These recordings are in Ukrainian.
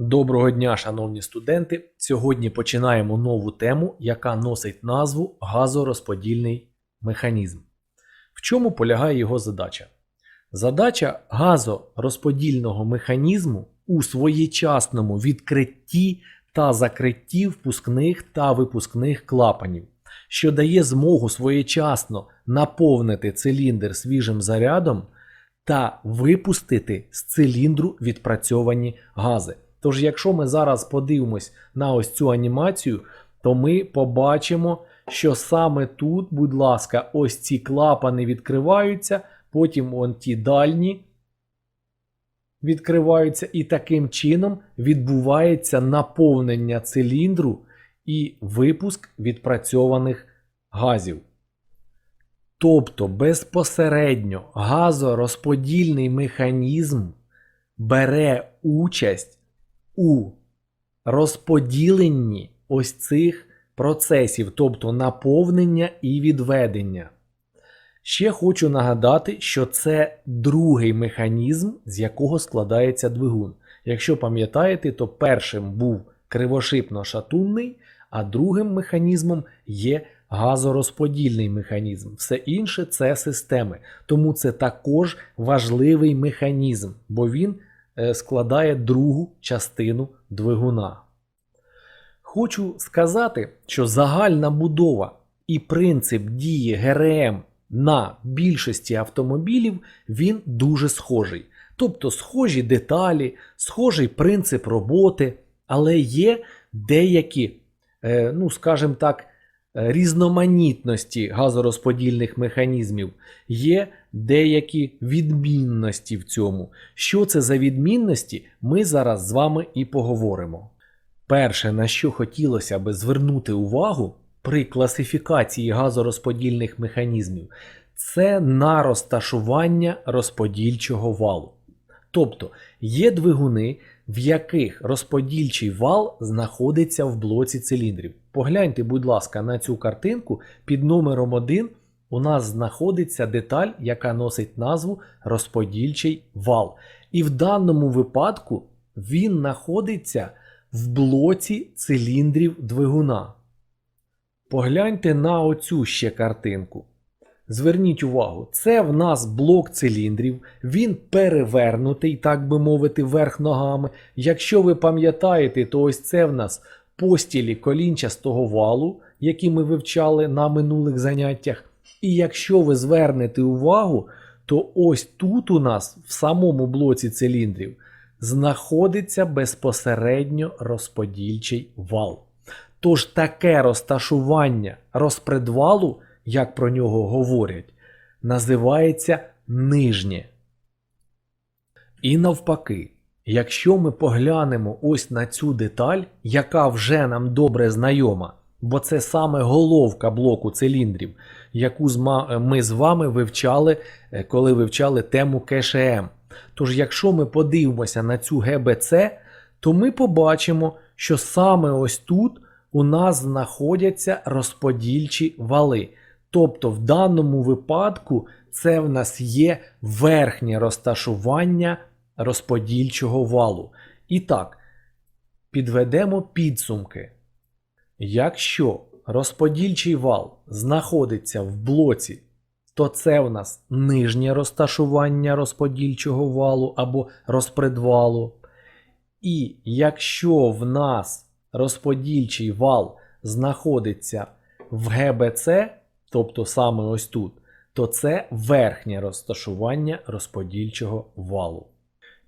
Доброго дня, шановні студенти! Сьогодні починаємо нову тему, яка носить назву газорозподільний механізм. В чому полягає його задача? Задача газорозподільного механізму у своєчасному відкритті та закритті впускних та випускних клапанів, що дає змогу своєчасно наповнити циліндр свіжим зарядом та випустити з циліндру відпрацьовані гази. Тож, якщо ми зараз подивимось на ось цю анімацію, то ми побачимо, що саме тут, будь ласка, ось ці клапани відкриваються, потім он ті дальні відкриваються, і таким чином відбувається наповнення циліндру і випуск відпрацьованих газів. Тобто безпосередньо газорозподільний механізм бере участь у розподіленні ось цих процесів, тобто наповнення і відведення. Ще хочу нагадати, що це другий механізм, з якого складається двигун. Якщо пам'ятаєте, то першим був кривошипно-шатунний, а другим механізмом є газорозподільний механізм. Все інше це системи. Тому це також важливий механізм, бо він складає другу частину двигуна. Хочу сказати, що загальна будова і принцип дії ГРМ на більшості автомобілів він дуже схожий. Тобто схожі деталі, схожий принцип роботи, але є деякі, е, ну скажімо так, е, різноманітності газорозподільних механізмів, є деякі відмінності в цьому. Що це за відмінності, ми зараз з вами і поговоримо. Перше, на що хотілося би звернути увагу при класифікації газорозподільних механізмів, це на розташування розподільчого валу. Тобто є двигуни, в яких розподільчий вал знаходиться в блоці циліндрів. Погляньте, будь ласка, на цю картинку під номером 1 у нас знаходиться деталь, яка носить назву розподільчий вал. І в даному випадку він знаходиться в блоці циліндрів двигуна. Погляньте на оцю ще картинку. Зверніть увагу, це в нас блок циліндрів, він перевернутий, так би мовити, вверх ногами. Якщо ви пам'ятаєте, то ось це в нас постілі колінчастого валу, які ми вивчали на минулих заняттях. І якщо ви звернете увагу, то ось тут у нас в самому блоці циліндрів знаходиться безпосередньо розподільчий вал. Тож таке розташування розпредвалу, як про нього говорять, називається нижнє. І навпаки, якщо ми поглянемо ось на цю деталь, яка вже нам добре знайома, бо це саме головка блоку циліндрів, яку ми з вами вивчали, е, коли вивчали тему КШМ. Тож, якщо ми подивимося на цю ГБЦ, то ми побачимо, що саме ось тут у нас знаходяться розподільчі вали. Тобто, в даному випадку це в нас є верхнє розташування розподільчого валу. І так, підведемо підсумки. Якщо розподільчий вал знаходиться в блоці, то це в нас нижнє розташування розподільчого валу або розпредвалу. І якщо в нас розподільчий вал знаходиться в ГБЦ, тобто саме ось тут, то це верхнє розташування розподільчого валу.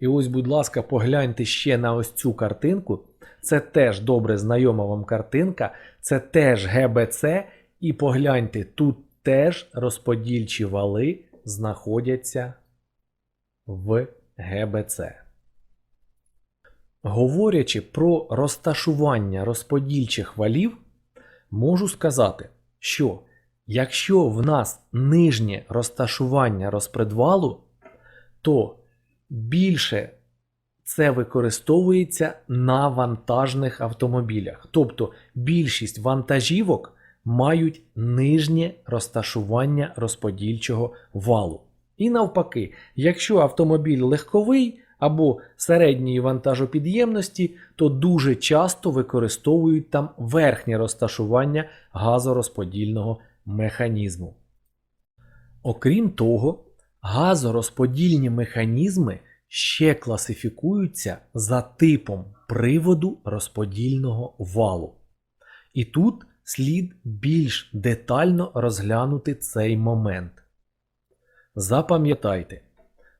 І ось, будь ласка, погляньте ще на ось цю картинку. Це теж добре знайома вам картинка, це теж ГБЦ. І погляньте, тут теж розподільчі вали знаходяться в ГБЦ. Говорячи про розташування розподільчих валів, можу сказати, що якщо в нас нижнє розташування розпредвалу, то більше це використовується на вантажних автомобілях. Тобто більшість вантажівок мають нижнє розташування розподільчого валу. І навпаки, якщо автомобіль легковий, або середньої вантажопідємності, то дуже часто використовують там верхнє розташування газорозподільного механізму. Окрім того, газорозподільні механізми ще класифікуються за типом приводу розподільного валу. І тут слід більш детально розглянути цей момент. Запам'ятайте,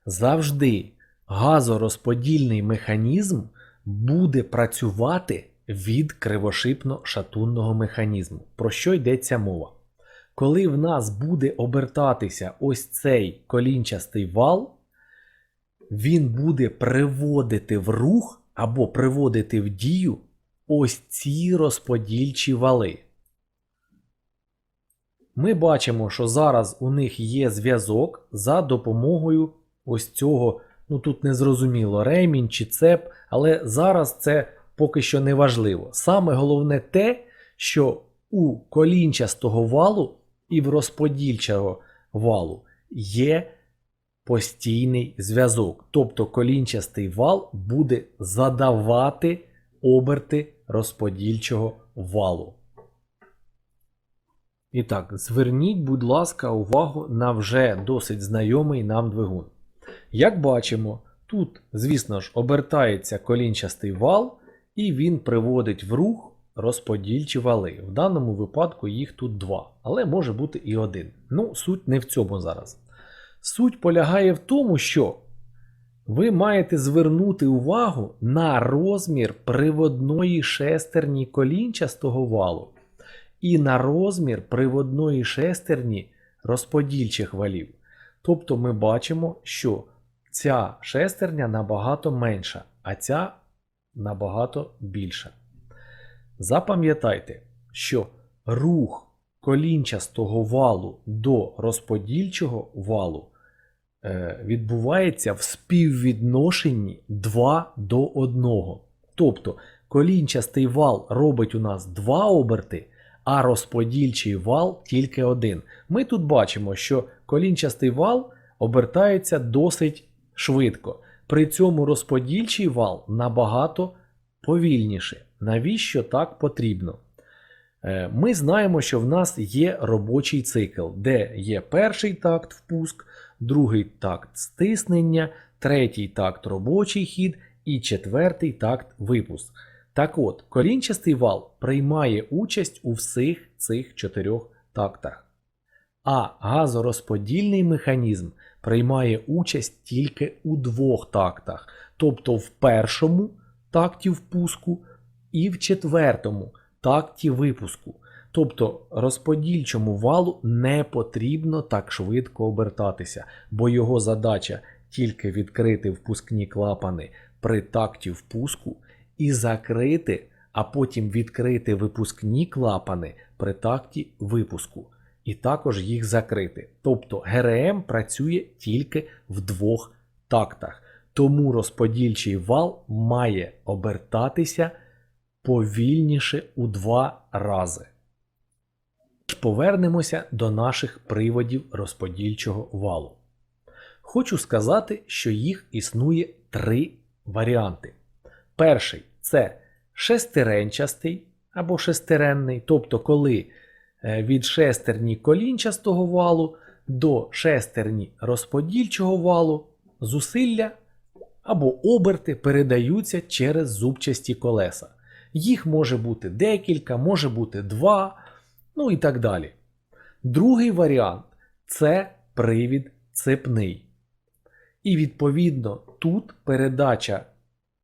завжди газорозподільний механізм буде працювати від кривошипно-шатунного механізму. Про що йдеться мова? Коли в нас буде обертатися ось цей колінчастий вал, він буде приводити в рух або приводити в дію ось ці розподільчі вали. Ми бачимо, що зараз у них є зв'язок за допомогою ось цього, ну тут не зрозуміло, ремінь чи цеп, але зараз це поки що не важливо. Саме головне те, що у колінчастого валу і в розподільчого валу є постійний зв'язок. Тобто колінчастий вал буде задавати оберти розподільчого валу. І так, зверніть, будь ласка, увагу на вже досить знайомий нам двигун. Як бачимо, тут, звісно ж, обертається колінчастий вал, і він приводить в рух розподільчі вали. В даному випадку їх тут два, але може бути і один. Ну, суть не в цьому зараз. Суть полягає в тому, що ви маєте звернути увагу на розмір приводної шестерні колінчастого валу і на розмір приводної шестерні розподільчих валів. Тобто ми бачимо, що ця шестерня набагато менша, а ця набагато більша. Запам'ятайте, що рух колінчастого валу до розподільчого валу е, відбувається в співвідношенні 2 до 1. Тобто колінчастий вал робить у нас 2 оберти, а розподільчий вал тільки один. Ми тут бачимо, що колінчастий вал обертається досить швидко. При цьому розподільчий вал набагато повільніше. Навіщо так потрібно? Е, Ми знаємо, що в нас є робочий цикл, де є перший такт впуск, другий такт стиснення, третій такт робочий хід і четвертий такт випуск. Так от, колінчастий вал приймає участь у всіх цих чотирьох тактах. А газорозподільний механізм приймає участь тільки у двох тактах, тобто в першому такті впуску і в четвертому такті випуску. Тобто розподільчому валу не потрібно так швидко обертатися, бо його задача тільки відкрити впускні клапани при такті впуску і закрити, а потім відкрити випускні клапани при такті випуску. І також їх закрити. Тобто ГРМ працює тільки в двох тактах. Тому розподільчий вал має обертатися повільніше у два рази. Повернемося до наших приводів розподільчого валу. Хочу сказати, що їх існує три варіанти. Перший це шестеренчастий або шестеренний, тобто коли е, від шестерні колінчастого валу до шестерні розподільчого валу зусилля або оберти передаються через зубчасті колеса. Їх може бути декілька, може бути два, ну і так далі. Другий варіант це привід цепний. І відповідно тут передача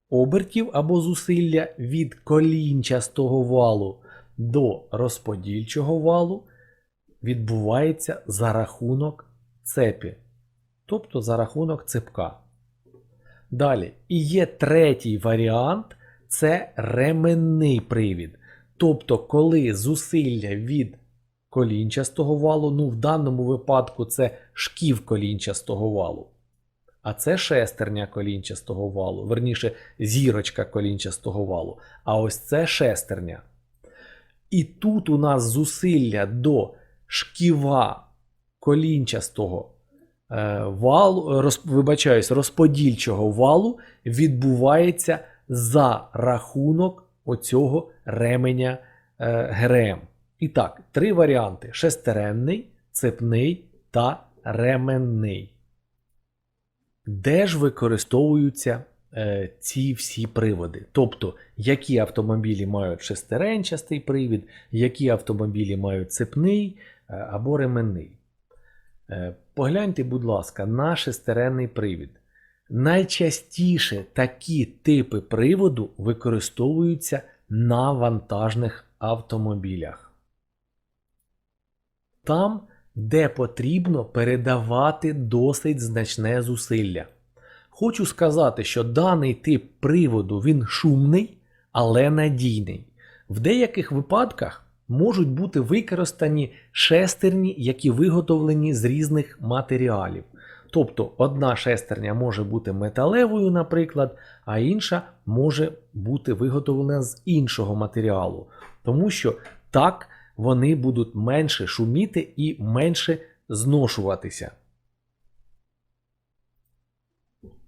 обертів або зусилля від колінчастого валу до розподільчого валу відбувається за рахунок цепі, тобто за рахунок цепка. Далі, і є третій варіант це ременний привід. Тобто, коли зусилля від колінчастого валу, ну в даному випадку це шків колінчастого валу. А це шестерня колінчастого валу, верніше зірочка колінчастого валу. А ось це шестерня. І тут у нас зусилля до шківа колінчастого е, валу, роз, вибачаюсь, розподільчого валу відбувається за рахунок оцього ременя е, ГРМ. І так, три варіанти: шестеренний, цепний та ременний. Де ж використовуються е, ці всі приводи? Тобто, які автомобілі мають шестеренчастий привід, які автомобілі мають цепний е, або ременний. Е, погляньте, будь ласка, на шестеренний привід. Найчастіше такі типи приводу використовуються на вантажних автомобілях. Там, де потрібно передавати досить значне зусилля. Хочу сказати, що даний тип приводу він шумний, але надійний. В деяких випадках можуть бути використані шестерні, які виготовлені з різних матеріалів. Тобто одна шестерня може бути металевою, наприклад, а інша може бути виготовлена з іншого матеріалу. Тому що так вони будуть менше шуміти і менше зношуватися.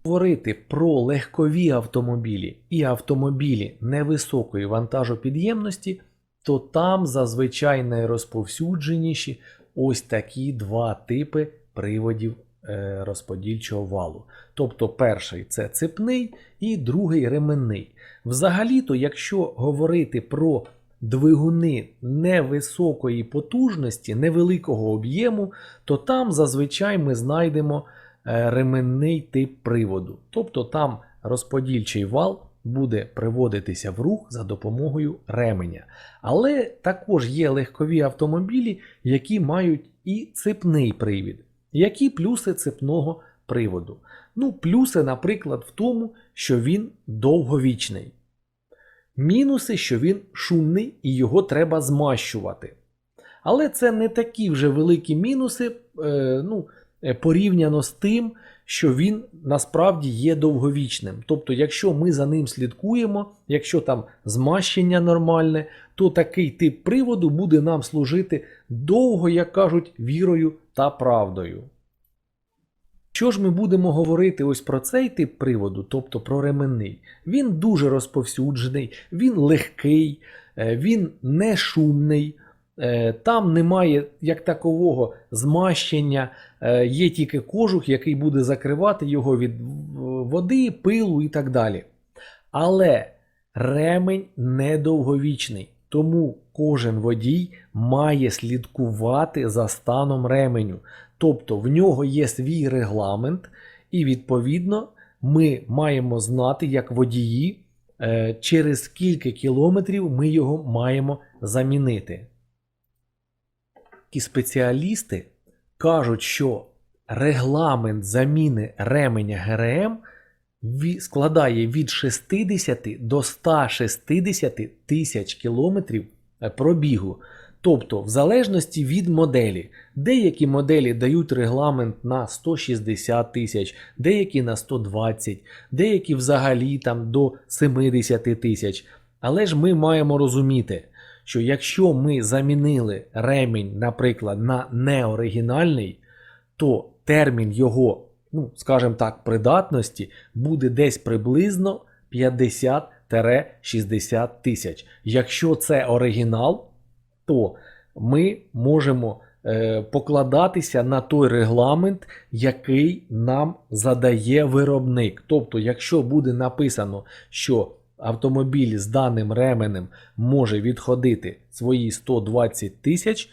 Говорити про легкові автомобілі і автомобілі невисокої вантажопідємності, то там зазвичай найрозповсюдженіші ось такі два типи приводів розподільчого валу. Тобто перший це цепний і другий ременний. Взагалі-то, якщо говорити про двигуни невисокої потужності, невеликого об'єму, то там зазвичай ми знайдемо е, ременний тип приводу. Тобто там розподільчий вал буде приводитися в рух за допомогою ременя. Але також є легкові автомобілі, які мають і цепний привід. Які плюси цепного приводу? Ну, плюси, наприклад, в тому, що він довговічний. Мінуси, що він шумний і його треба змащувати. Але це не такі вже великі мінуси е, ну, е, порівняно з тим, що він насправді є довговічним. Тобто, якщо ми за ним слідкуємо, якщо там змащення нормальне, то такий тип приводу буде нам служити довго, як кажуть, вірою та правдою. Що ж ми будемо говорити ось про цей тип приводу, тобто про ременний? Він дуже розповсюджений, він легкий, е, він не шумний, е, там немає як такового змащення, е, є тільки кожух, який буде закривати його від води, пилу і так далі. Але ремень недовговічний, тому кожен водій має слідкувати за станом ременю. Тобто в нього є свій регламент, і відповідно ми маємо знати, як водії, е, через скільки кілометрів ми його маємо замінити. І спеціалісти кажуть, що регламент заміни ременя ГРМ складає від 60 до 160 тисяч кілометрів е, пробігу. Тобто, в залежності від моделі, деякі моделі дають регламент на 160 тисяч, деякі на 120, деякі взагалі там до 70 тисяч. Але ж ми маємо розуміти, що якщо ми замінили ремінь, наприклад, на неоригінальний, то термін його, ну, скажімо так, придатності буде десь приблизно 50-60 тисяч. Якщо це оригінал, то ми можемо е, покладатися на той регламент, який нам задає виробник. Тобто, якщо буде написано, що автомобіль з даним ременем може відходити свої 120 тисяч,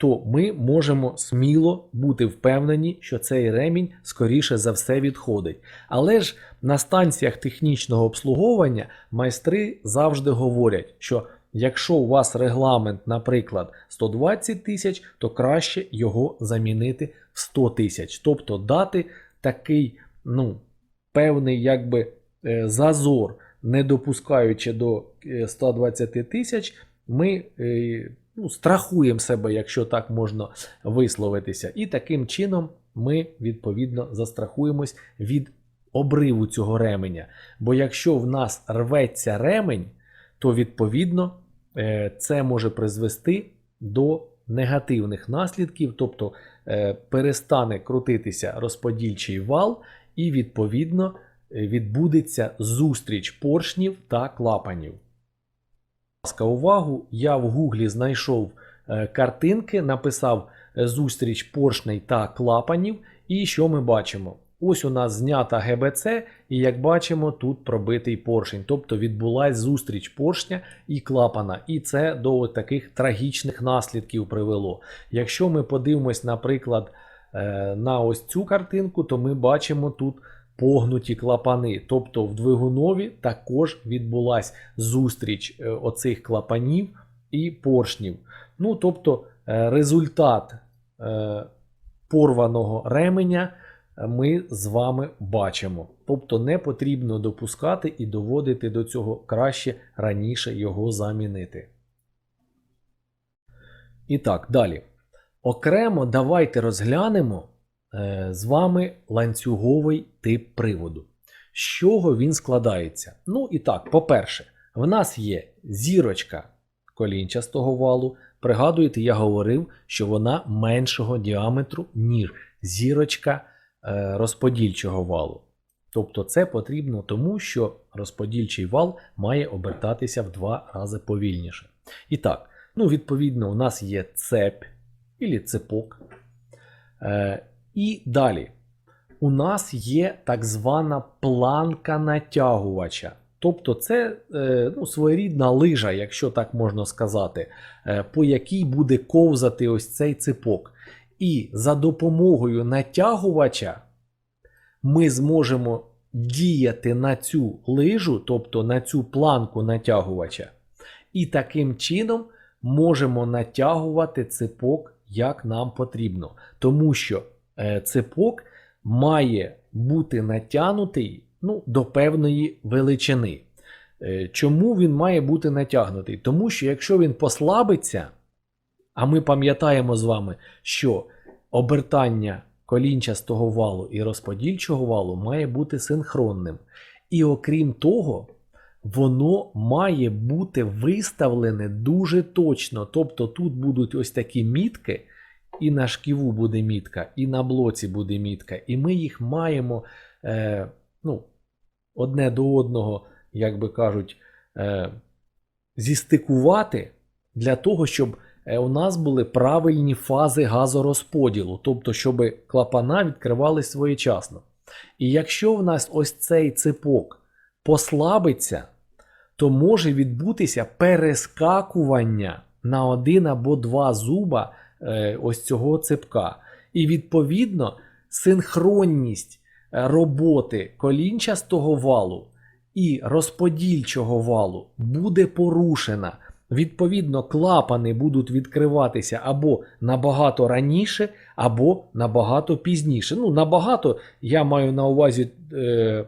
то ми можемо сміло бути впевнені, що цей ремінь скоріше за все відходить. Але ж на станціях технічного обслуговування майстри завжди говорять, що Якщо у вас регламент, наприклад, 120 тисяч, то краще його замінити в 100 тисяч. Тобто дати такий ну, певний якби, е, зазор, не допускаючи до е, 120 тисяч, ми е, ну, страхуємо себе, якщо так можна висловитися. І таким чином ми відповідно застрахуємось від обриву цього ременя. Бо якщо в нас рветься ремень, то відповідно е, це може призвести до негативних наслідків, тобто е, перестане крутитися розподільчий вал, і відповідно е, відбудеться зустріч поршнів та клапанів. Ласка, увагу, я в гуглі знайшов е, картинки, написав е, зустріч поршней та клапанів. І що ми бачимо? Ось у нас знята ГБЦ, і як бачимо, тут пробитий поршень. Тобто відбулась зустріч поршня і клапана. І це до таких трагічних наслідків привело. Якщо ми подивимось, наприклад, е, на ось цю картинку, то ми бачимо тут погнуті клапани. Тобто в двигунові також відбулась зустріч е, оцих клапанів і поршнів. Ну, тобто, е, результат е, порваного ременя ми з вами бачимо. Тобто не потрібно допускати і доводити до цього краще раніше його замінити. І так, далі. Окремо давайте розглянемо з вами ланцюговий тип приводу. З чого він складається? Ну і так, по-перше, в нас є зірочка колінчастого валу. Пригадуєте, я говорив, що вона меншого діаметру, ніж зірочка е, розподільчого валу. Тобто це потрібно тому, що розподільчий вал має обертатися в два рази повільніше. І так, ну, відповідно, у нас є цепь і цепок. І далі. У нас є так звана планка натягувача. Тобто це е, ну, своєрідна лижа, якщо так можна сказати, е, по якій буде ковзати ось цей цепок. І за допомогою натягувача ми зможемо діяти на цю лижу, тобто на цю планку натягувача. І таким чином можемо натягувати цепок, як нам потрібно. Тому що цепок має бути натягнутий ну, до певної величини. Е, Чому він має бути натягнутий? Тому що якщо він послабиться, а ми пам'ятаємо з вами, що обертання колінчастого валу і розподільчого валу має бути синхронним. І окрім того, воно має бути виставлене дуже точно. Тобто тут будуть ось такі мітки, і на шківу буде мітка, і на блоці буде мітка. І ми їх маємо е, ну, одне до одного, як би кажуть, е, зістикувати для того, щоб е, у нас були правильні фази газорозподілу, тобто, щоб клапана відкривались своєчасно. І якщо в нас ось цей цепок послабиться, то може відбутися перескакування на один або два зуба ось цього цепка. І відповідно синхронність е, роботи колінчастого валу і розподільчого валу буде порушена. Відповідно, клапани будуть відкриватися або набагато раніше, або набагато пізніше. Ну, набагато я маю на увазі е,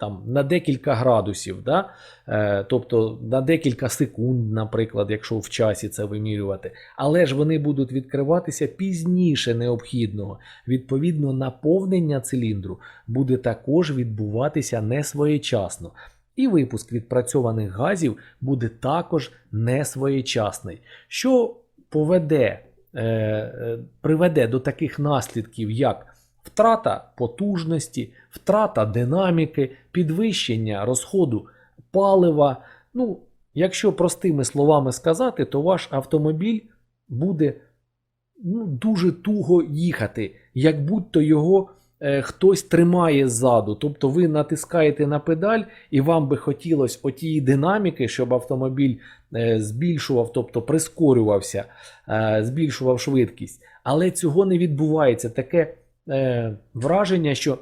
там, на декілька градусів, да? е, тобто на декілька секунд, наприклад, якщо в часі це вимірювати. Але ж вони будуть відкриватися пізніше необхідного. Відповідно, наповнення циліндру буде також відбуватися не своєчасно. І випуск відпрацьованих газів буде також несвоєчасний, що поведе, е, е, приведе до таких наслідків, як втрата потужності, втрата динаміки, підвищення розходу палива. Ну, якщо простими словами сказати, то ваш автомобіль буде ну, дуже туго їхати, як будь-то його е, хтось тримає ззаду. Тобто ви натискаєте на педаль, і вам би хотілося отієї динаміки, щоб автомобіль е, збільшував, тобто прискорювався, е, збільшував швидкість. Але цього не відбувається. Таке е, враження, що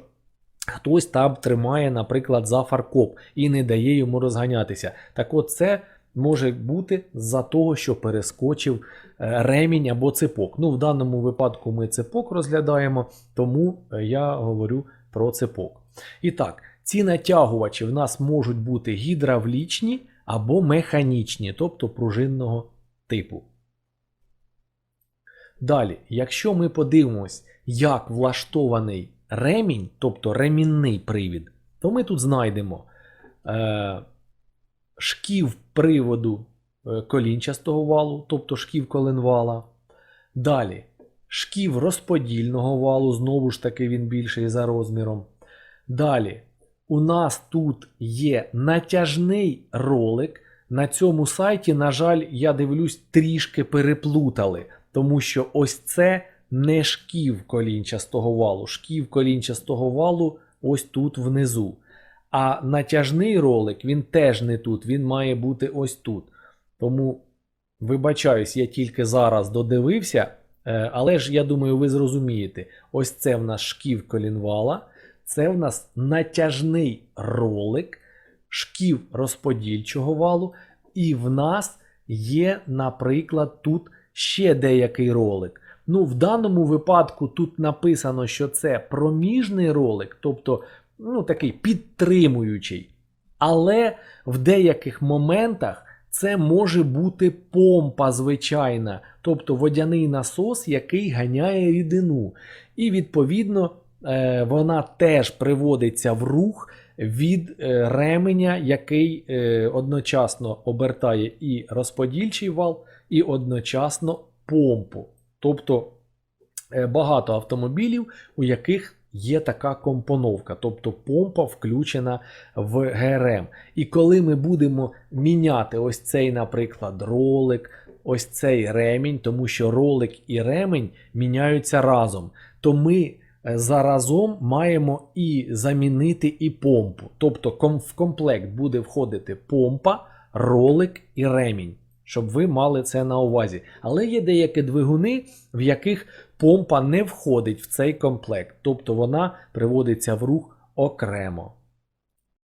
хтось там тримає, наприклад, за фаркоп і не дає йому розганятися. Так от це може бути за того, що перескочив е, ремінь або цепок. Ну, в даному випадку ми цепок розглядаємо, тому е, я говорю про цепок. І так, ці натягувачі в нас можуть бути гідравлічні або механічні, тобто пружинного типу. Далі, якщо ми подивимось, як влаштований ремінь, тобто ремінний привід, то ми тут знайдемо е, шків приводу е, колінчастого валу, тобто шків коленвала. Далі шків розподільного валу, знову ж таки він більший за розміром. Далі, у нас тут є натяжний ролик. На цьому сайті, на жаль, я дивлюсь, трішки переплутали, тому що ось це не шків колінчастого валу. Шків колінчастого валу ось тут внизу. А натяжний ролик він теж не тут, він має бути ось тут. Тому, вибачаюсь, я тільки зараз додивився, е, але ж я думаю, ви зрозумієте. Ось це в нас шків колінвала, це в нас натяжний ролик, шків розподільчого валу, і в нас є, наприклад, тут ще деякий ролик. Ну, в даному випадку тут написано, що це проміжний ролик, тобто ну, такий підтримуючий. Але в деяких моментах це може бути помпа звичайна, тобто водяний насос, який ганяє рідину. І відповідно е, вона теж приводиться в рух від е, ременя, який е, одночасно обертає і розподільчий вал, і одночасно помпу. Тобто е, багато автомобілів, у яких є така компоновка, тобто помпа включена в ГРМ. І коли ми будемо міняти ось цей, наприклад, ролик, ось цей ремінь, тому що ролик і ремень міняються разом, то ми е, заразом маємо і замінити і помпу. Тобто в комплект буде входити помпа, ролик і ремінь. Щоб ви мали це на увазі. Але є деякі двигуни, в яких помпа не входить в цей комплект, тобто вона приводиться в рух окремо.